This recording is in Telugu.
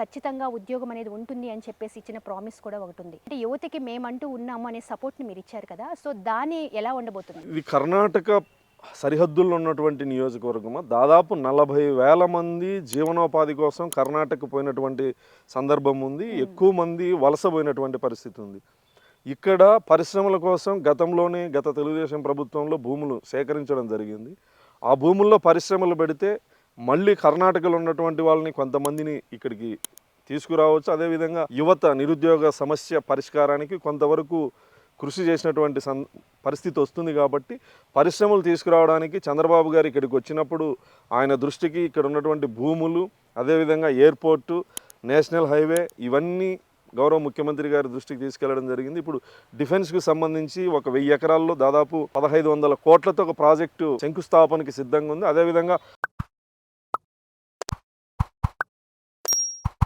ఖచ్చితంగా ఉద్యోగం అనేది ఉంటుంది అని చెప్పేసి ఇచ్చిన ప్రామిస్ కూడా ఒకటి ఉంది. అంటే యువతకి మేమంటూ ఉన్నాము అనే సపోర్ట్ని మీరు ఇచ్చారు కదా సో దాని ఎలా ఉండబోతుంది? ఇది కర్ణాటక సరిహద్దుల్లో ఉన్నటువంటి నియోజకవర్గము? దాదాపు నలభై వేల మంది జీవనోపాధి కోసం కర్ణాటక పోయినటువంటి సందర్భం ఉంది. ఎక్కువ మంది వలస పోయినటువంటి పరిస్థితి ఉంది. ఇక్కడ పరిశ్రమల కోసం గతంలోనే గత తెలుగుదేశం ప్రభుత్వంలో భూములు సేకరించడం జరిగింది. ఆ భూముల్లో పరిశ్రమలు పెడితే మళ్ళీ కర్ణాటకలో ఉన్నటువంటి వాళ్ళని కొంతమందిని ఇక్కడికి తీసుకురావచ్చు. అదేవిధంగా యువత నిరుద్యోగ సమస్య పరిష్కారానికి కొంతవరకు కృషి చేసినటువంటి సం పరిస్థితి వస్తుంది కాబట్టి పరిశ్రమలు తీసుకురావడానికి చంద్రబాబు గారు ఇక్కడికి వచ్చినప్పుడు ఆయన దృష్టికి ఇక్కడ ఉన్నటువంటి భూములు అదేవిధంగా ఎయిర్పోర్టు నేషనల్ హైవే ఇవన్నీ గౌరవ ముఖ్యమంత్రి గారి దృష్టికి తీసుకెళ్ళడం జరిగింది. ఇప్పుడు డిఫెన్స్కి సంబంధించి ఒక వెయ్యి ఎకరాల్లో దాదాపు పదహైదు వందల కోట్లతో ఒక ప్రాజెక్టు శంకుస్థాపనకి సిద్ధంగా ఉంది. అదేవిధంగా